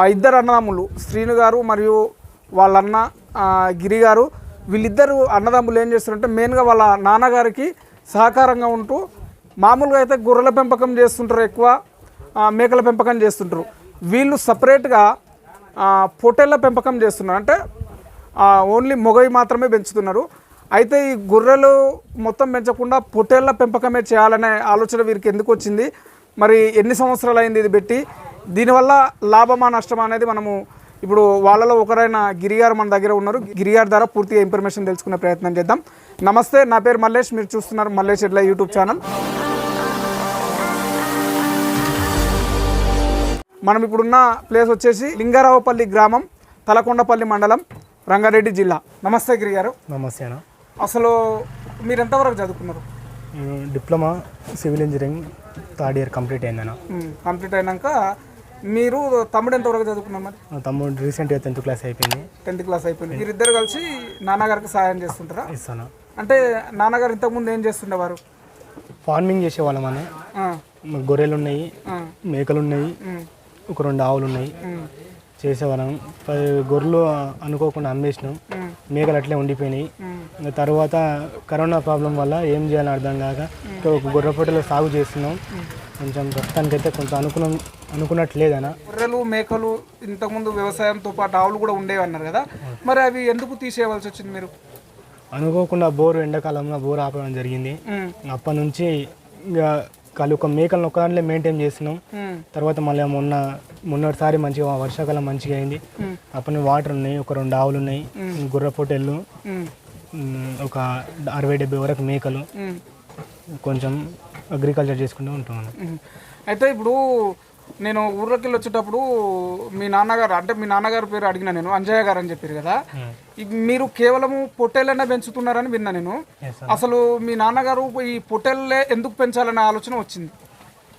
ఆ ఇద్దరు అన్నదమ్ములు శ్రీను గారు మరియు వాళ్ళ అన్న గిరి గారు వీళ్ళిద్దరు అన్నదమ్ములు ఏం చేస్తారంటే మెయిన్గా వాళ్ళ నాన్నగారికి సహకారంగా ఉంటూ మామూలుగా అయితే గొర్రెల పెంపకం చేస్తుంటారు ఎక్కువ మేకల పెంపకం చేస్తుంటారు. వీళ్ళు సపరేట్గా పొట్టేళ్ళ పెంపకం చేస్తున్నారు. అంటే ఓన్లీ మొగవి మాత్రమే పెంచుతున్నారు. అయితే ఈ గొర్రెలు మొత్తం పెంచకుండా పొట్టేళ్ళ పెంపకమే చేయాలనే ఆలోచన వీరికి ఎందుకు వచ్చింది? మరి ఎన్ని సంవత్సరాలు అయింది ఇది పెట్టి? దీనివల్ల లాభమా నష్టమా అనేది మనము ఇప్పుడు వాళ్ళలో ఒకరైన గిరిగారు మన దగ్గర ఉన్నారు. గిరిగారి ద్వారా పూర్తిగా ఇన్ఫర్మేషన్ తెలుసుకునే ప్రయత్నం చేద్దాం. నమస్తే నా పేరు మల్లేష్. మీరు చూస్తున్నారు మల్లేష్ ఎడ్ల యూట్యూబ్ ఛానల్. మనం ఇప్పుడున్న ప్లేస్ వచ్చేసి లింగారావుపల్లి గ్రామం తలకొండపల్లి మండలం రంగారెడ్డి జిల్లా. నమస్తే గిరి గారు నమస్తే అన్న. అసలు మీరు ఎంతవరకు చదువుకున్నారు? నేను diploma civil engineering third year complete అయిందన్న. కంప్లీట్ అయినాక మీరు తమ్ముడు ఎంతవరకు చదువుకున్నారు మరి? తమ్ముడు రీసెంట్గా టెన్త్ క్లాస్ అయిపోయింది. టెన్త్ క్లాస్ అయిపోయింది. మీరిద్దరు కలిసి నాన్నగారికి సహాయం చేస్తుంటారా? ఇస్తాను. అంటే నాన్నగారు ఇంతకుముందు ఏం చేస్తుండేవారు? ఫార్మింగ్ చేసేవాళ్ళం ఆ, మాకు గొర్రెలు ఉన్నాయి ఆ, మేకలు ఉన్నాయి ఒక రెండు ఆవులు ఉన్నాయి చేసేవాళ్ళం. ప- గొర్రెలు అనుకోకుండా అమ్మేసినాం. మ్మ్, మేకలు అట్లే ఉండిపోయినాయి. ఇంకా తర్వాత కరోనా ప్రాబ్లం వల్ల ఏం చేయాలని అర్థం కాక ఒక గొర్రె పొట్టలో సాగు చేస్తున్నాం. కొంచెం ప్రస్తుతానికైతే కొంచెం అనుకున్నాం అనుకున్నట్లు లేదన్న గొర్రెలు మేకలు ఇంతకుముందు వ్యవసాయంతో పాటు ఆవులు కూడా ఉండేవి అన్నారు కదా. మరి అవి ఎందుకు తీసేయవలసి వచ్చింది మీరు? అనుకోకుండా బోరు ఎండాకాలంలో బోర్ ఆపడం జరిగింది. అప్పటి నుంచి ఇంకా కలు ఒక మేకలను ఒకదాంట్లో మెయింటైన్ మ్మ్, తర్వాత మళ్ళీ మొన్న మొన్నటిసారి మంచిగా వర్షాకాలం మంచిగా అయింది. అప్పటి వాటర్ ఉన్నాయి ఒక రెండు ఆవులు ఉన్నాయి గుర్ర పొట్టెళ్ళు ఒక అరవై డెబ్బై వరకు మేకలు. కొంచెం అగ్రికల్చర్ చేసుకుంటూ మ్మ్. అయితే ఇప్పుడు నేను ఊర్లోకి వెళ్ళి వచ్చేటప్పుడు మీ నాన్నగారు అంటే మీ నాన్నగారి పేరు అడిగిన నేను అంజయ్య గారు అని చెప్పారు కదా. మీరు కేవలము పొట్టేళ్ళనే పెంచుతున్నారని విన్నా నేను. అసలు మీ నాన్నగారు ఈ పొట్టేళ్ళే ఎందుకు పెంచాలనే ఆలోచన వచ్చింది?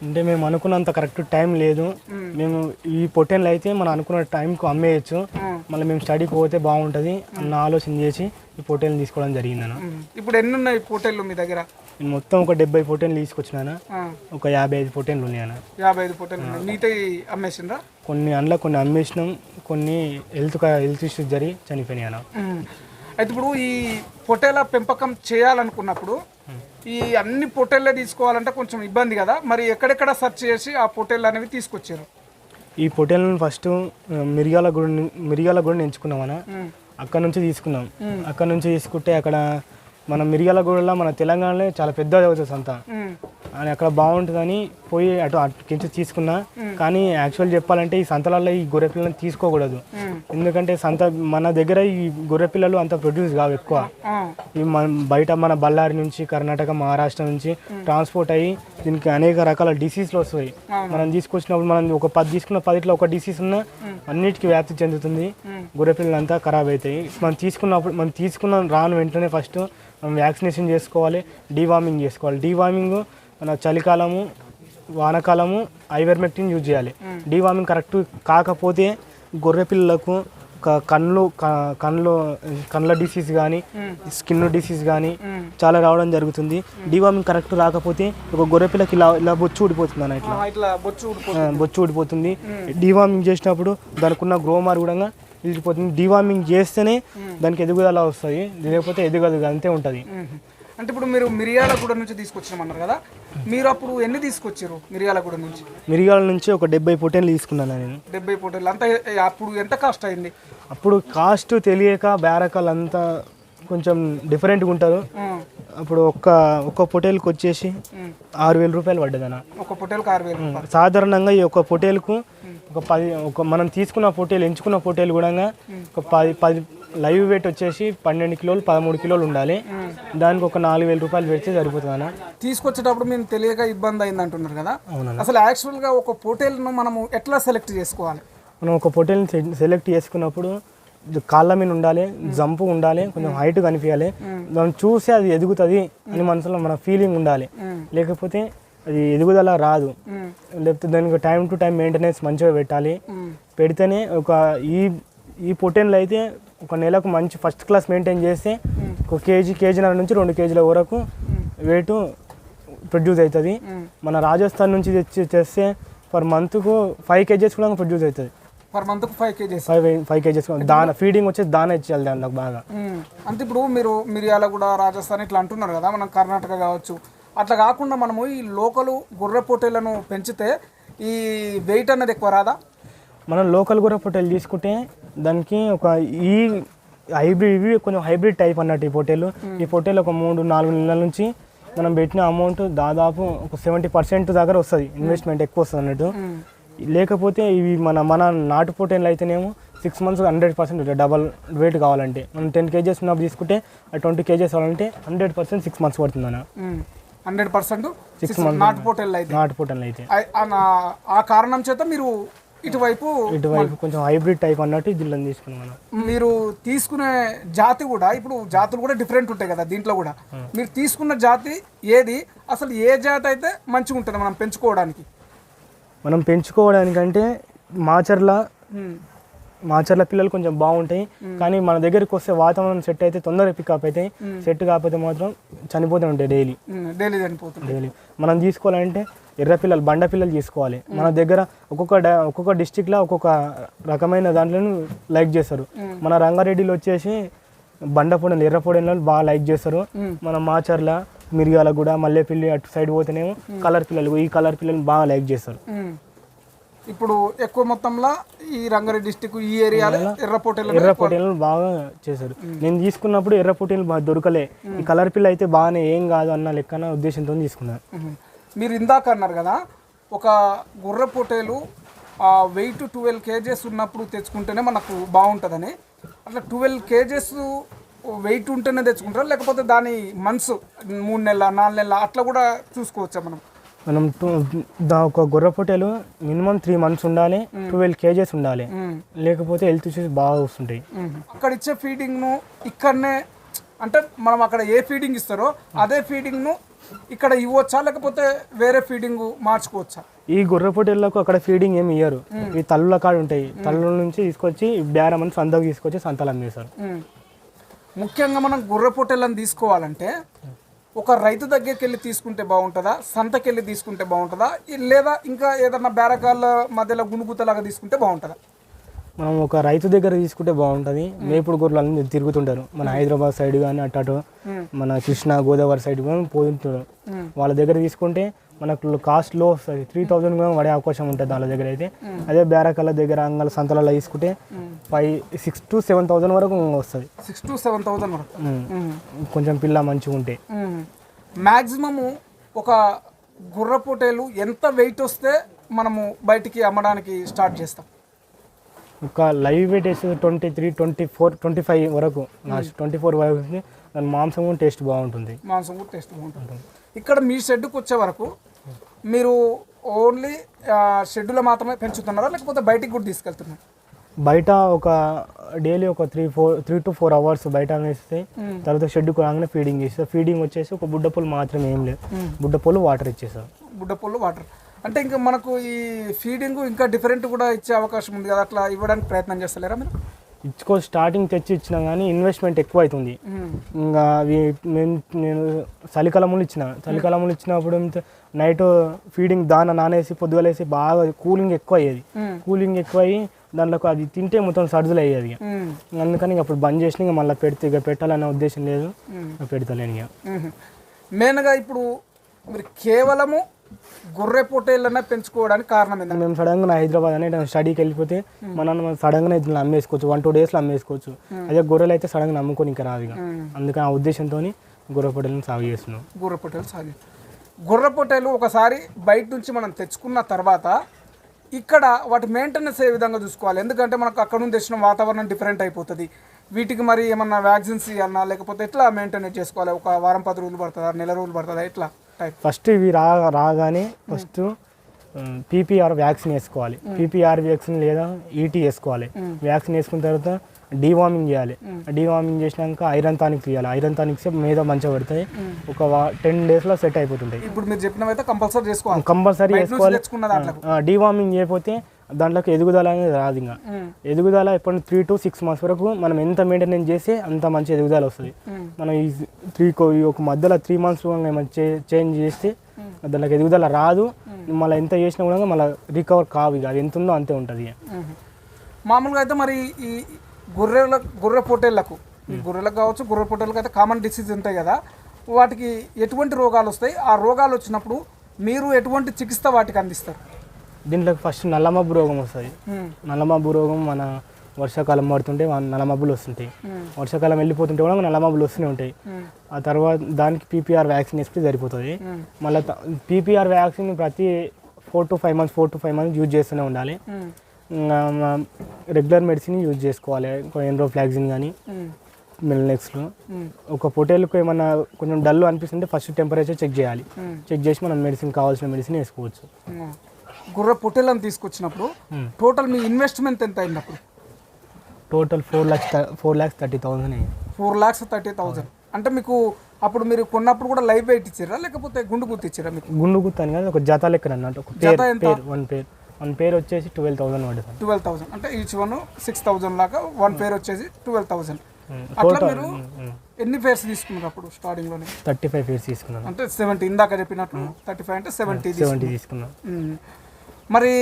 అంటే మేము అనుకున్నంత కరెక్ట్ టైం లేదు. మేము. ఈ పొట్టెన్లు అయితే మనం అనుకున్న టైంకు అమ్మేయచ్చు. మళ్ళీ మేము స్టడీకి పోతే బాగుంటుంది అన్న ఆలోచన చేసి ఈ పొట్టెల్ని తీసుకోవడం జరిగిందన్న. ఇప్పుడు ఎన్ని ఉన్నాయి పొట్టేళ్ళు మీ దగ్గర? నేను మొత్తం ఒక డెబ్బై పొట్టెన్లు తీసుకొచ్చినాను? ఆ, ఒక యాభై ఐదు పొట్టెన్లు ఉన్నాయన్న యాభై ఐదు ఉన్నాయి. మిగతా అమ్మేసిండ్రా? కొన్ని అందులో కొన్ని అమ్మేసినాం కొన్ని హెల్త్ హెల్త్ ఇష్యూస్ జరిగి మ్మ్. అయితే ఇప్పుడు ఈ పొట్టేల పెంపకం చేయాలనుకున్నప్పుడు ఈ అన్ని పొట్టేళ్ళే తీసుకోవాలంటే కొంచెం ఇబ్బంది కదా? మరి ఎక్కడెక్కడ సెర్చ్ చేసి ఆ పొట్టేళ్ళు అనేవి తీసుకొచ్చారు? ఈ పొట్టేలను ఫస్ట్ మిరియాల గుడి మిరియాల గుడిని ఎంచుకున్నాం మ్మ్. అక్కడ నుంచి తీసుకున్నాం. అక్కడ నుంచి తీసుకుంటే అక్కడ మన మిరియాల గూడలో మన తెలంగాణలో చాలా పెద్దది అవుతుంది సంత. అని అక్కడ బాగుంటుందని పోయి అటు అటుకించి తీసుకున్నా. కానీ యాక్చువల్ చెప్పాలంటే ఈ సంతలలో ఈ గొర్రె పిల్లలను తీసుకోకూడదు. ఎందుకంటే సంత మన దగ్గర ఈ గొర్రె పిల్లలు అంత ప్రొడ్యూస్ కావు ఎక్కువ. ఈ మన బయట మన బళ్ళారి నుంచి కర్ణాటక మహారాష్ట్ర నుంచి ట్రాన్స్పోర్ట్ అయ్యి దీనికి అనేక రకాల డిసీజ్లు వస్తాయి. మనం తీసుకొచ్చినప్పుడు మనం ఒక పది తీసుకున్న పదిట్లో ఒక డిసీజ్ ఉన్నా అన్నిటికీ వ్యాప్తి చెందుతుంది. గొర్రె పిల్లలంతా ఖరాబ్ అవుతాయి. మనం తీసుకున్నప్పుడు మనం తీసుకున్న రాను వెంటనే ఫస్ట్ మనం వ్యాక్సినేషన్ చేసుకోవాలి డీవార్మింగ్ చేసుకోవాలి. డీవార్మింగ్ మన చలికాలము వానకాలము ఐవర్మెక్టిన్ యూజ్ చేయాలి. డీవార్మింగ్ కరెక్ట్ కాకపోతే గొర్రె పిల్లలకు కళ్ళు క- కళ్ళు కళ్ళ డిసీజ్ కానీ స్కిన్ డిసీజ్ కానీ చాలా రావడం జరుగుతుంది. డీవార్మింగ్ కరెక్ట్ రాకపోతే ఒక గొర్రె పిల్లకి ఇలా ఇలా బొచ్చు ఊడిపోతుంది అన్న ఇట్లా. బొచ్చు ఊడిపోతుంది. డీవార్మింగ్ చేసినప్పుడు దానికి ఉన్న గ్రోమార్ కూడా వెళ్ళిపోతుంది డీవార్మింగ్ చేస్తేనే దానికి ఎదుగుదల వస్తుంది లేకపోతే ఎదుగదు అంతే ఉంటుంది. అంటే ఇప్పుడు మీరు మిరియాలగూడ నుంచి తీసుకొచ్చినామన్నారు కదా మీరు అప్పుడు ఎన్ని తీసుకొచ్చారు మిరియాలగూడ నుంచి? మిరియాల నుంచి ఒక డెబ్బై పొటెన్లు తీసుకున్నాను నేను. డెబ్బై పొట్టేళ్ళు అంతా అప్పుడు ఎంత కాస్ట్ అయింది? అప్పుడు కాస్ట్ తెలియక బేరకాలు అంతా కొంచెం డిఫరెంట్గా ఉంటారు. అప్పుడు ఒక్క ఒక్క పొటేల్కి వచ్చేసి. ఆరు వేల రూపాయలు పడ్డదన్న. ఒక పొట్టేలకు ఆరు వేలు. సాధారణంగా ఈ ఒక పొటేల్కు ఒక పది ఒక మనం తీసుకున్న పొటేలు ఎంచుకున్న పొటేలు కూడా ఒక పది పది లైవ్ వెయిట్ వచ్చేసి పన్నెండు కిలోలు పదమూడు కిలోలు ఉండాలి. దానికి ఒక నాలుగు వేల రూపాయలు పెడితే సరిపోతుంది అన్న. తీసుకొచ్చేటప్పుడు మేము తెలియక ఇబ్బంది అయింది అంటున్నారు కదా. అసలు యాక్చువల్గా ఒక పొటేల్ను మనము ఎట్లా సెలెక్ట్ చేసుకోవాలి? మనం ఒక పొటేల్ని సెలెక్ట్ చేసుకున్నప్పుడు కాళ్ళ మీద ఉండాలి జంపు ఉండాలి కొంచెం హైట్ కనిపించాలి. దాన్ని చూసి అది ఎదుగుతుంది అని మనసులో మన ఫీలింగ్ ఉండాలి. లేకపోతే అది ఎదుగుదల రాదు. లేకపోతే దానికి టైం టు టైం మెయింటెనెన్స్ మంచిగా పెట్టాలి. పెడితేనే ఒక ఈ ఈ పొటెన్లు అయితే ఒక నెలకు మంచి ఫస్ట్ క్లాస్ మెయింటైన్ చేస్తే ఒక కేజీ కేజీన్నర నుంచి రెండు కేజీల వరకు వెయిట్ ప్రొడ్యూస్ అవుతుంది. మన రాజస్థాన్ నుంచి తెచ్చి తెస్తే పర్ మంత్కు ఫైవ్ కేజెస్ కూడా ప్రొడ్యూస్ అవుతుంది. పర్ మంత్కి five kgs. Five five kgs దాన ఫీడింగ్ వచ్చేసి దాన ఇచ్చేయాలి దాంట్లో బాగా. అంటే ఇప్పుడు మీరు మిరియాల కూడా రాజస్థాన్ ఇట్లా అంటున్నారు కదా మనం కర్ణాటక కావచ్చు అట్లా కాకుండా మనము ఈ లోకల్ గొర్రె పొట్టేలను పెంచితే ఈ వెయిట్ అనేది ఎక్కువ రాదా? మనం లోకల్ పొట్టేలు తీసుకుంటే దానికి ఒక ఈ హైబ్రిడ్ ఇవి కొంచెం హైబ్రిడ్ టైప్ అన్నట్టు ఈ పొట్టేలు. ఈ పొట్టేలు ఒక మూడు నాలుగు నెలల నుంచి మనం పెట్టిన అమౌంట్ దాదాపు ఒక సెవెంటీ పర్సెంట్ దగ్గర వస్తుంది ఇన్వెస్ట్మెంట్ ఎక్కువ వస్తుంది అన్నట్టు. లేకపోతే ఇవి మన మన నాటు పొట్టేలు అయితేనేమో six months hundred percent double weight కావాలంటే. మనం టెన్ కేజెస్ ఉన్నప్పుడు తీసుకుంటే ట్వంటీ కేజెస్ కావాలంటే హండ్రెడ్ పర్సెంట్ సిక్స్ మంత్స్ పడుతుంది అన్న హండ్రెడ్ పర్సెంట్ months. నాటు పొట్టేళ్ళు అయితే. నాటు పొట్టేలు అయితే. ఆ- కారణం చేత మీరు ఇటువైపు ఇటువైపు కొంచెం హైబ్రిడ్ టైప్ అన్నట్టు జిల్లాని తీసుకున్నాం మనం. మీరు తీసుకునే జాతి కూడా ఇప్పుడు జాతులు కూడా డిఫరెంట్ ఉంటాయి కదా దీంట్లో కూడా. మీరు తీసుకున్న జాతి ఏది? అసలు ఏ జాతి అయితే మంచిగా ఉంటుంది మనం పెంచుకోవడానికి? మనం పెంచుకోవడానికంటే మాచర్ల మాచర్ల పిల్లలు కొంచెం బాగుంటాయి. కానీ మన దగ్గరికి వస్తే వాతావరణం సెట్ అయితే తొందరగా పికప్ అవుతాయి సెట్ కాకపోతే మాత్రం చనిపోతూ ఉంటాయి డైలీ డైలీ చనిపోతుంది డైలీ మనం తీసుకోవాలంటే ఎర్ర పిల్లలు బండ పిల్లలు తీసుకోవాలి. మన దగ్గర ఒక్కొక్క ఒక్కొక్క డిస్టిక్లో ఒక్కొక్క రకమైన దాంట్లో లైక్ చేస్తారు. మన రంగారెడ్డిలో వచ్చేసి బండ పొడలు ఎర్ర పొడలు బాగా లైక్ చేస్తారు. మన మాచర్ల మిరియాల కూడా మల్లెపల్లి అటు సైడ్ పోతేనేమో కలర్ పిల్లలు ఈ కలర్ పిల్లలు బాగా లైక్ చేస్తారు. ఇప్పుడు ఎక్కువ మొత్తంలో ఈ రంగారెడ్డి డిస్టిక్ ఈ ఏరియాలో ఎర్రపోటెల ఎర్ర పొట్టేలను బాగా చేశారు. నేను తీసుకున్నప్పుడు ఎర్ర పొట్టేలు బాగా దొరకలే. ఈ కలర్ పిల్ల అయితే బాగానే ఏం కాదు అన్న లెక్కన ఉద్దేశంతో తీసుకున్నాను. మీరు ఇందాక అన్నారు కదా ఒక గుర్ర పొటేలు వెయిట్ ట్వెల్వ్ కేజెస్ ఉన్నప్పుడు తెచ్చుకుంటేనే మనకు బాగుంటుందని. అట్లా ట్వెల్వ్ కేజెస్ వెయిట్ ఉంటేనే తెచ్చుకుంటారా? లేకపోతే దాని మంత్స్ మూడు నెలల నాలుగు నెలల అట్లా కూడా చూసుకోవచ్చా మనం? మనం టూ- దా ఒక గొర్రె పొట్టేలు మినిమం త్రీ మంత్స్ ఉండాలి ట్వెల్వ్ కేజెస్ ఉండాలి. లేకపోతే హెల్త్ ఇష్యూస్ బాగా వస్తుంటాయి. అక్కడ ఇచ్చే ఫీడింగ్ను ఇక్కడనే అంటే మనం అక్కడ ఏ ఫీడింగ్ ఇస్తారో అదే ఫీడింగ్ను ఇక్కడ ఇవ్వచ్చా? లేకపోతే వేరే ఫీడింగ్ మార్చుకోవచ్చా? ఈ గొర్రె పొట్టేళ్ళకు అక్కడ ఫీడింగ్ ఏమి ఇయ్యరు. ఈ తల్లుల కాడ ఉంటాయి. తల్లుల నుంచి తీసుకొచ్చి బేరం అని సంతకు తీసుకొచ్చి సంతలు అమ్మేస్తారు. ఉమ్. ముఖ్యంగా మనం గొర్రె పొట్టెలను తీసుకోవాలంటే ఒక రైతు దగ్గరికి వెళ్ళి తీసుకుంటే బాగుంటుందా? సంతకి వెళ్ళి తీసుకుంటే బాగుంటుందా? లేదా ఇంకా ఏదన్నా బేరకాళ్ళ మధ్యలో గుణుగుతలాగా తీసుకుంటే బాగుంటుందా? మనం ఒక రైతు దగ్గర తీసుకుంటే బాగుంటుంది. మేపుడు గొర్రెలు అన్ని తిరుగుతుంటారు. మన హైదరాబాద్ సైడ్ కానీ అటు మన కృష్ణా గోదావరి సైడ్ కానీ పోతుంటారు. వాళ్ళ దగ్గర తీసుకుంటే మనకు కాస్ట్లో వస్తుంది త్రీ థౌజండ్ కూడా పడే అవకాశం ఉంటుంది వాళ్ళ దగ్గర అయితే. అదే బేరకల్ల దగ్గర అంగళ సంతలలో తీసుకుంటే five six to seven thousand వరకు వస్తుంది. సిక్స్ టు సెవెన్ థౌసండ్ వరకు. కొంచెం పిల్ల మంచిగా ఉంటే. మ్యాక్సిమము ఒక గుర్ర పొట్టేలు ఎంత వెయిట్ వస్తే మనము బయటికి అమ్మడానికి స్టార్ట్ చేస్తాం. ఒక లైవ్ వెయిట్ వేసి twenty three twenty four twenty five వరకు ట్వంటీ ఫోర్ వరకు దాని మాంసం కూడా టేస్ట్ బాగుంటుంది. మాంసం కూడా టేస్ట్ బాగుంటుంది. ఇక్కడ మీ షెడ్కి వచ్చే వరకు మీరు ఓన్లీ షెడ్యూల్ మాత్రమే పెంచుతున్నారా? లేకపోతే బయటికి కూడా తీసుకెళ్తున్నారా? బయట ఒక డైలీ ఒక three four three to four hours బయట వేస్తే తర్వాత షెడ్ రాగానే ఫీడింగ్ చేస్తారు ఫీడింగ్ వచ్చేసి ఒక బుడ్డ పూలు మాత్రమే ఏం లేదు. బుడ్డ పూలు వాటర్ ఇచ్చేస్తారు బుడ్డపొల్లు వాటర్. అంటే ఇంకా మనకు ఈ ఫీడింగ్ ఇంకా డిఫరెంట్ కూడా ఇచ్చే అవకాశం ఉంది కదా అట్లా ఇవ్వడానికి ప్రయత్నం చేస్తలేరా మీరు? ఇచ్చుకో స్టార్టింగ్ తెచ్చి ఇచ్చినా కానీ ఇన్వెస్ట్మెంట్ ఎక్కువ అవుతుంది ఇంకా అవి నేను నేను చలికాలంలో ఇచ్చిన. చలికాలంలో ఇచ్చినప్పుడు నైట్ ఫీడింగ్ దాన నానేసి పొద్దుగలేసి బాగా కూలింగ్ ఎక్కువ అయ్యేది కూలింగ్ ఎక్కువ అయ్యి దాంట్లో అది తింటే మొత్తం సర్దులు అయ్యేది. అందుకని ఇక అప్పుడు బంద్ చేసిన ఇక మళ్ళీ పెడితే ఇక పెట్టాలనే ఉద్దేశం లేదు. పెడతలేను ఇక. మెయిన్గా ఇప్పుడు మీరు కేవలము గొర్రె పొట్టేళ్ళనే పెంచుకోవడానికి కారణం ఏంటంటే మేము సడన్గా హైదరాబాద్ అనే స్టడీకి వెళ్ళిపోతే మనం సడన్గా ఇట్లా అమ్మేసుకోవచ్చు. వన్ టూ డేస్లో అమ్మేసుకోవచ్చు. అదే గొర్రెలు అయితే సడన్గా అమ్ముకొని ఇంకా రాదు ఇక. అందుకని ఆ ఉద్దేశంతో గొర్రె పొట్టెలను సాగు చేస్తున్నాం. గొర్రె పొట్టేలు సాగి గొర్రె పొట్టేలు ఒకసారి బయట నుంచి మనం తెచ్చుకున్న తర్వాత ఇక్కడ వాటి మెయింటెనెన్స్ ఏ విధంగా చూసుకోవాలి. ఎందుకంటే మనకు అక్కడ నుంచి తెచ్చిన వాతావరణం డిఫరెంట్ అయిపోతుంది. వీటికి మరి ఏమన్నా వ్యాక్సిన్స్ ఇవ్వాలన్నా లేకపోతే ఎట్లా మెయింటెనెన్స్ చేసుకోవాలి? ఒక వారం పది రోజులు పడుతుందా? నెల రోజులు పడుతుందా? ఎట్లా? టైప్ ఫస్ట్ ఇవి రా రాగానే ఫస్ట్ పీపీఆర్ వ్యాక్సిన్ వేసుకోవాలి. పీపీఆర్ వ్యాక్సిన్ లేదా ఈటీ వేసుకోవాలి. వ్యాక్సిన్ వేసుకున్న తర్వాత డీవార్మింగ్ చేయాలి. డీవార్మింగ్ చేసినాక ఐరన్ టానిక్స్ ఇవ్వాలి ఐరన్ టానిక్స్ మీద మంచిగా పడతాయి. ఒక టెన్ డేస్లో సెట్ అయిపోతుంటాయి. ఇప్పుడు మీరు చెప్పినవైతే కంపల్సరీ చేసుకోవాలి. కంపల్సరీ డీవార్మింగ్ చేయకపోతే దాంట్లోకి ఎదుగుదల అనేది రాదు ఇంకా. ఎదుగుదల ఎప్పుడు త్రీ టు సిక్స్ మంత్స్ వరకు మనం ఎంత మెయింటెనెన్స్ చేస్తే అంత మంచి ఎదుగుదల వస్తుంది. మనం ఈ త్రీ ఈ ఒక మధ్యలో త్రీ మంత్స్ చేంజ్ చేస్తే దానికి ఎదుగుదల రాదు. మళ్ళీ ఎంత చేసినా కూడా మళ్ళీ రికవర్ కావు ఇక. అది ఎంత ఉందో అంతే ఉంటుంది ఇక. మామూలుగా అయితే మరి ఈ గొర్రెల గొర్రె పొట్టేళ్ళకు ఈ గొర్రెలకు కావచ్చు గొర్రె పొట్టేళ్ళకి అయితే కామన్ డిసీజ్ ఉంటాయి కదా. వాటికి ఎటువంటి రోగాలు వస్తాయి? ఆ రోగాలు వచ్చినప్పుడు మీరు ఎటువంటి చికిత్స వాటికి అందిస్తారు? దీంట్లో ఫస్ట్ నల్లమబ్బు రోగం వస్తుంది. నల్లమబ్బు రోగం మన వర్షాకాలం పడుతుంటే నల్లమబ్బులు వస్తుంటాయి. వర్షాకాలం వెళ్ళిపోతుంటే కూడా నల్లమబ్బులు వస్తూనే ఉంటాయి. ఆ తర్వాత దానికి పీపీఆర్ వ్యాక్సిన్ వేస్తే సరిపోతుంది. మళ్ళీ పీపీఆర్ వ్యాక్సిన్ ప్రతి four to five months four to five months use చేస్తూనే ఉండాలి. రెగ్యులర్ మెడిసిన్ యూజ్ చేసుకోవాలి. ఎండ్రోఫ్లాక్సిన్ కానీ మిల్నెక్స్లో ఒక పొటేల్కు ఏమన్నా కొంచెం డల్ అనిపిస్తుంటే ఫస్ట్ టెంపరేచర్ చెక్ చేయాలి. చెక్ చేసి మనం మెడిసిన్ కావాల్సిన మెడిసిన్ వేసుకోవచ్చు. గొర్రె పొట్టేళ్ళని తీసుకొచ్చినప్పుడు. టోటల్ మీ ఇన్వెస్ట్మెంట్ ఎంత అయిందప్పుడు total four lakhs four lakhs thirty thousand అయ్యింది ఫోర్ ల్యాక్స్ థర్టీ థౌజండ్ అంటే మీకు అప్పుడు మీరు కొన్నప్పుడు కూడా లైవ్ వెయిట్ ఇచ్చారా లేకపోతే గుండు గుర్తు ఇచ్చారా మీకు? గుండు గుత్తాను కానీ ఒక జత లెక్కన అన్నట్టు ఒక? పేరు వన్ పేరు. వన్ పేరు వచ్చేసి ట్వెల్వ్ థౌసండ్ పడుతుంది ట్వెల్వ్ థౌసండ్. అంటే ఈచ్ వన్ సిక్స్ థౌసండ్ లాగా వన్ పేర్ వచ్చేసి ట్వెల్వ్ థౌసండ్. అట్లా మీరు ఎన్ని పేర్స్ తీసుకున్నారు అప్పుడు స్టార్టింగ్లోనే థర్టీ ఫైవ్ పేర్స్ తీసుకున్నాను. అంటే సెవెంటీ ఇందాక చెప్పినట్టు థర్టీ ఫైవ్ అంటే సెవెంటీ సెవెంటీ తీసుకున్నాను మరి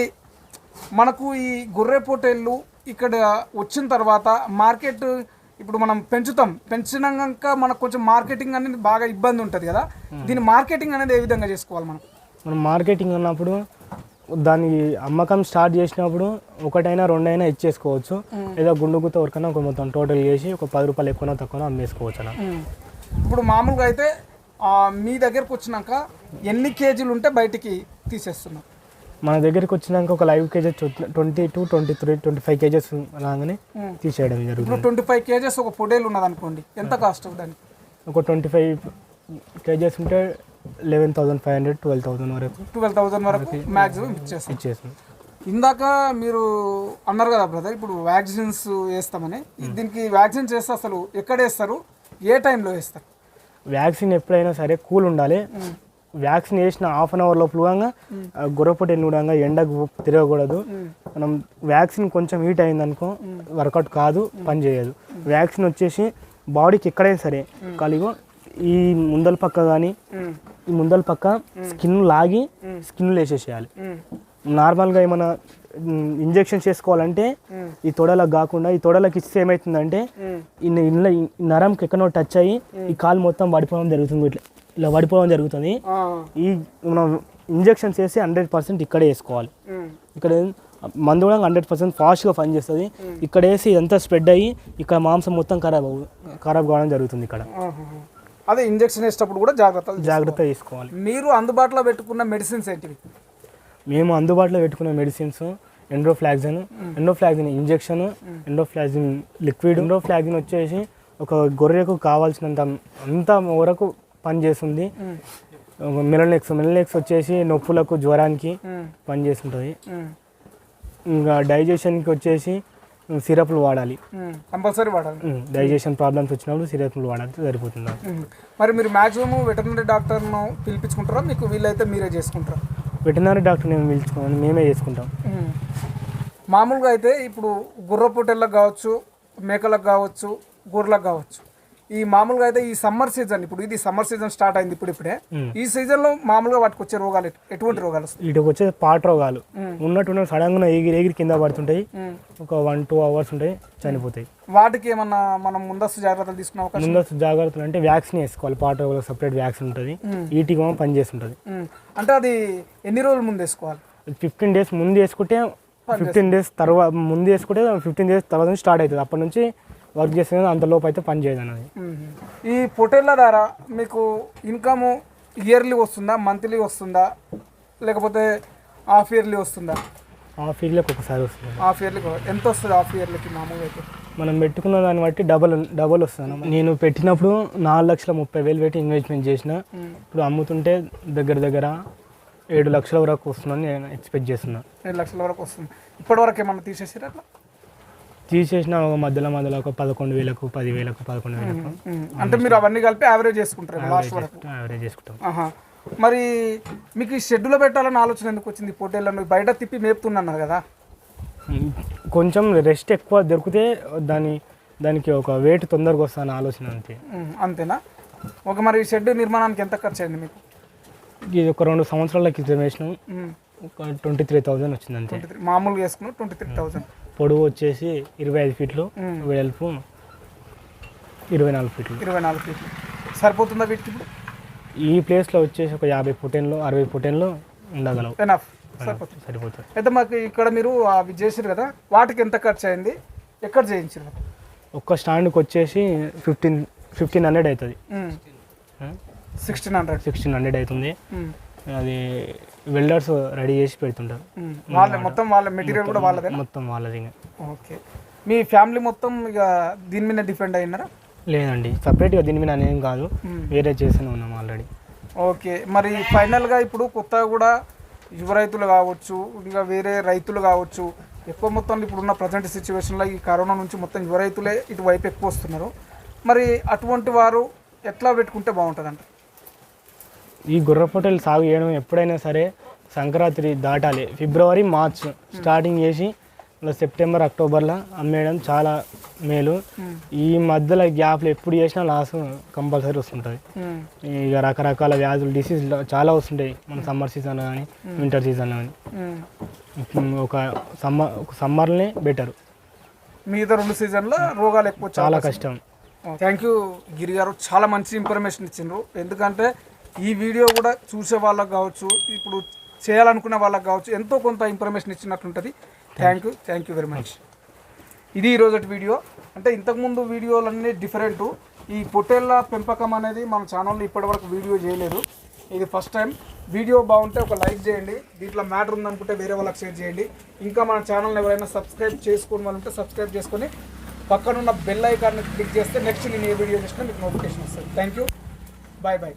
మనకు ఈ గొర్రె పొటేళ్ళు ఇక్కడ వచ్చిన తర్వాత మార్కెట్ ఇప్పుడు మనం పెంచుతాం. పెంచినాక మనకు కొంచెం మార్కెటింగ్ అనేది బాగా ఇబ్బంది ఉంటుంది కదా. దీని మార్కెటింగ్ అనేది ఏ విధంగా చేసుకోవాలి మనం? మనం మార్కెటింగ్ అన్నప్పుడు దాని అమ్మకం స్టార్ట్ చేసినప్పుడు ఒకటైనా రెండైనా ఇచ్చేసుకోవచ్చు. లేదా గుండు గుత్త వరకైనా ఒక మొత్తం టోటల్ చేసి ఒక పది రూపాయలు ఎక్కువనో తక్కువనో అమ్మేసుకోవచ్చు అన్న. ఇప్పుడు మామూలుగా అయితే మీ దగ్గరకు వచ్చినాక ఎన్ని కేజీలు ఉంటే బయటికి తీసేస్తున్నాం మన దగ్గరికి వచ్చినాక ఒక live kgs twenty two twenty three twenty five kgs రాగానే. తీసేయడం జరుగుతుంది. ట్వంటీ ఫైవ్ కేజెస్ ఒక పొడేలు ఉన్నది అనుకోండి ఎంత కాస్ట్ దానికి? ఒక ట్వంటీ ఫైవ్ కేజెస్ ఉంటే eleven thousand five hundred twelve thousand వరకు. ట్వెల్వ్ థౌసండ్ వరకు మ్యాక్సిమం ఇచ్చేస్తాం. ఇచ్చేసాం ఇందాక మీరు అన్నారు కదా బ్రదర్ ఇప్పుడు వ్యాక్సిన్స్ వేస్తామని. దీనికి వ్యాక్సిన్ చేస్తే అసలు ఎక్కడ వేస్తారు? ఏ టైంలో వేస్తారు? వ్యాక్సిన్ ఎప్పుడైనా సరే కూల్ ఉండాలి. వ్యాక్సిన్ వేసిన హాఫ్ అన్ అవర్ లోపల గొర్రెపొట్టి ఎన్నుడంగా ఎండకు తిరగకూడదు. మనం వ్యాక్సిన్ కొంచెం హీట్ అయిందనుకో వర్కౌట్ కాదు పని చేయదు. వ్యాక్సిన్ వచ్చేసి బాడీకి ఎక్కడైనా సరే కలిగో ఈ ముందల పక్క కానీ ఈ ముందల పక్క స్కిన్ లాగి స్కిన్ వేసేసేయాలి నార్మల్గా ఏమైనా ఇంజెక్షన్ చేసుకోవాలంటే ఈ తొడలకు కాకుండా ఈ తొడలకు ఇస్తే ఏమవుతుందంటే ఈ నరంకి ఎక్కడో టచ్ అయ్యి ఈ కాలు మొత్తం పడిపోవడం జరుగుతుంది. ఇట్లా ఇలా పడిపోవడం జరుగుతుంది. ఈ మనం ఇంజెక్షన్ చేసి హండ్రెడ్ పర్సెంట్ ఇక్కడే వేసుకోవాలి. ఇక్కడ మందు కూడా హండ్రెడ్ పర్సెంట్ ఫాస్ట్గా పనిచేస్తుంది. ఇక్కడ వేసి ఇదంతా స్ప్రెడ్ అయ్యి ఇక్కడ మాంసం మొత్తం ఖరాబ్ ఖరాబ్ కావడం జరుగుతుంది ఇక్కడ. అదే ఇంజెక్షన్ వేసేటప్పుడు కూడా జాగ్రత్తలు జాగ్రత్త తీసుకోవాలి. మీరు అందుబాటులో పెట్టుకున్న మెడిసిన్స్ ఏంటివి? మేము అందుబాటులో పెట్టుకున్న medicines enrofloxacin enrofloxacin injection enrofloxacin liquid. Enrofloxacin వచ్చేసి ఒక గొర్రెకు కావాల్సినంత అంత వరకు పనిచేస్తుంది మిలనెక్స్ మిలనెక్స్ వచ్చేసి నొప్పులకు జ్వరానికి పనిచేస్తుంటుంది ఇంకా డైజెషన్కి వచ్చేసి సిరప్లు వాడాలి కంపల్సరీ వాడాలి డైజెషన్ ప్రాబ్లమ్స్ వచ్చినప్పుడు సిరప్లు వాడాలి సరిపోతుంది. మరి మీరు మాక్సిమం వెటర్నరీ డాక్టర్ను పిలిపించుకుంటారా మీకు వీలైతే మీరే చేసుకుంటారా వెటనరీ డాక్టర్ మేము పిలుచుకోవాలి మేమే చేసుకుంటాం. మామూలుగా అయితే ఇప్పుడు గుర్ర పొట్టెళ్ళకు కావచ్చు మేకలకు కావచ్చు గొర్రెలకు కావచ్చు ఈ మామూలుగా అయితే ఈ సమ్మర్ సీజన్ ఇప్పుడు ఇది సమ్మర్ సీజన్ స్టార్ట్ అయింది ఇప్పుడు ఇప్పుడే. ఈ సీజన్లో మామూలుగా వాటికి వచ్చే రోగాలు ఎటు- ఎటువంటి రోగాలు వస్తాయి? వచ్చే పాట రోగాలు. ఉన్నట్టు సడన్గా ఎగిరి ఎగిరి కింద పడుతుంటాయి. ఒక వన్ టూ అవర్స్ ఉంటాయి చనిపోతాయి. వాటికి ఏమన్నా మనం ముందస్తు జాగ్రత్తలు తీసుకునే అవకాశం ముందస్తు జాగ్రత్తలు అంటే వ్యాక్సిన్ వేసుకోవాలి. పాట రోగాలకు సపరేట్ వ్యాక్సిన్ ఉంటుంది. ఈటీకి ఏమో పనిచేస్తుంటుంది. అంటే అది ఎన్ని రోజుల ముందు వేసుకోవాలి? ఫిఫ్టీన్ డేస్ ముందు వేసుకుంటే ఫిఫ్టీన్ డేస్ తర్వాత ముందు వేసుకుంటే ఫిఫ్టీన్ డేస్ తర్వాత నుంచి స్టార్ట్ అవుతుంది. అప్పటి నుంచి వర్క్ చేస్తే అంతలోపు అయితే పని చేయదు అన్నది. ఈ పొటేళ్ళ ద్వారా మీకు ఇన్కమ్ ఇయర్లీ వస్తుందా మంత్లీ వస్తుందా లేకపోతే హాఫ్ ఇయర్లీ వస్తుందా? ఆ ఫీల్డ్లోకి ఒకసారి వస్తుంది. హాఫ్ ఇయర్లీ ఎంత వస్తుంది హాఫ్ ఇయర్లీకి మామూలుగా అయితే? మనం పెట్టుకున్న దాన్ని బట్టి డబల్ డబల్ వస్తుంది నేను పెట్టినప్పుడు నాలుగు లక్షల ముప్పై వేలు పెట్టి ఇన్వెస్ట్మెంట్ చేసిన. ఇప్పుడు అమ్ముతుంటే దగ్గర దగ్గర ఏడు లక్షల వరకు వస్తుందని నేను ఎక్స్పెక్ట్ చేస్తున్నా. ఏడు లక్షల వరకు వస్తుంది. ఇప్పటి వరకు ఏమన్నా తీసేసారు అట్లా? తీసేసిన ఒక మధ్యలో మధ్యలో ఒక పదకొండు వేలకు పది వేలకు పదకొండు వేలకు. అంటే మీరు అవన్నీ కలిపి యావరేజ్ చేసుకుంటారు లాస్ట్ వరకు. యావరేజ్ చేసుకుంటాం. మరి మీకు ఈ షెడ్యూల్లో పెట్టాలని ఆలోచన ఎందుకు వచ్చింది? పొట్టేళ్ళను బయట తిప్పి మేపుతున్నారు కదా. కొంచెం రెస్ట్ ఎక్కువ దొరికితే దాని దానికి ఒక వెయిట్ తొందరగా వస్తాను ఆలోచన అంతే. అంతేనా? ఒక మరి షెడ్ నిర్మాణానికి ఎంత ఖర్చు అయింది మీకు? ఇది ఒక రెండు సంవత్సరాల క్రితం వేసినాం. ఒక ట్వంటీ త్రీ థౌజండ్ వచ్చింది అంతే. మామూలుగా వేసుకున్నాం ట్వంటీ త్రీ థౌసండ్ పొడవు వచ్చేసి ఇరవై ఐదు ఫీట్లు. వెడల్పు ఇరవై నాలుగు ఫీట్లు. ఇరవై నాలుగు ఫీట్లు. సరిపోతుందా వీటికి ఇప్పుడు? ఈ ప్లేస్లో వచ్చేసి ఒక యాభై పుటెన్లు అరవై పుటెన్లు ఉండగలవు. ఎనఫ్ సరిపోతుంది. సరిపోతుంది. అయితే మాకు ఇక్కడ మీరు అవి చేసారు కదా వాటికి ఎంత ఖర్చు అయింది? ఎక్కడ చేయించారు ఒక్క స్టాండ్కి వచ్చేసి ఫిఫ్టీన్ ఫిఫ్టీన్ హండ్రెడ్ అవుతుంది. Sixteen hundred. సిక్స్టీన్ హండ్రెడ్ అవుతుంది. అది వెల్డర్స్ రెడీ చేసి పెడుతుంటారు. వాళ్ళే మొత్తం వాళ్ళ మెటీరియల్ కూడా వాళ్ళదే మొత్తం వాళ్ళది. ఓకే. మీ ఫ్యామిలీ మొత్తం ఇక దీని మీద డిపెండ్ అయినారా? లేదండి సపరేట్గా దీని మీద అనేం కాదు. వేరే చేస్తూనే ఉన్నాం ఆల్రెడీ ఓకే. మరి ఫైనల్గా ఇప్పుడు కొత్తగా కూడా యువ రైతులు కావచ్చు ఇంకా వేరే రైతులు కావచ్చు ఎక్కువ మొత్తంలో ఇప్పుడున్న ప్రజెంట్ సిచ్యువేషన్లో ఈ కరోనా నుంచి మొత్తం యువ రైతులే ఇటువైపు ఎక్కువ వస్తున్నారు. మరి అటువంటి వారు ఎట్లా పెట్టుకుంటే బాగుంటుందంట? ఈ గుర్రపొట్టెలు సాగు చేయడం ఎప్పుడైనా సరే సంక్రాంతి దాటాలి. ఫిబ్రవరి మార్చ్ స్టార్టింగ్ చేసి ఇలా సెప్టెంబర్ అక్టోబర్లో అమ్మేయడం చాలా మేలు. ఈ మధ్యలో గ్యాప్లో ఎప్పుడు చేసినా లాస్ కంపల్సరీ వస్తుంటుంది ఇక రకరకాల వ్యాధులు డిసీజ్ చాలా వస్తుంటాయి. మన సమ్మర్ సీజన్ కానీ వింటర్ సీజన్ కానీ. ఒక సమ్మర్ ఒక సమ్మర్నే బెటర్ మిగతా రెండు సీజన్లో రోగాలు ఎక్కువ చాలా కష్టం. థ్యాంక్ యూ గిరి గారు. చాలా మంచి ఇన్ఫర్మేషన్ ఇచ్చిండ్రు. ఎందుకంటే ఈ వీడియో కూడా చూసే వాళ్ళకి కావచ్చు ఇప్పుడు చేయాలనుకునే వాళ్ళకి కావచ్చు ఎంతో కొంత information ఇచ్చినట్లుంటుంది. Thank you thank you very much ఇది ఈరోజు వీడియో. అంటే ఇంతకుముందు వీడియోలన్నీ డిఫరెంట్ ఈ పొట్టేళ్ళ పెంపకం అనేది మన ఛానల్లో ఇప్పటివరకు వీడియో చేయలేదు. ఇది ఫస్ట్ టైం వీడియో బాగుంటే ఒక లైక్ చేయండి. దీంట్లో మ్యాటర్ ఉందనుకుంటే వేరే వాళ్ళకి షేర్ చేయండి. ఇంకా మన ఛానల్ని ఎవరైనా సబ్స్క్రైబ్ చేసుకుని వాళ్ళు సబ్స్క్రైబ్ చేసుకొని పక్కనున్న బెల్ ఐకాన్ని క్లిక్ చేస్తే నెక్స్ట్ నేను ఏ వీడియో చేసినా మీకు నోటిఫికేషన్ వస్తుంది. Thank you bye bye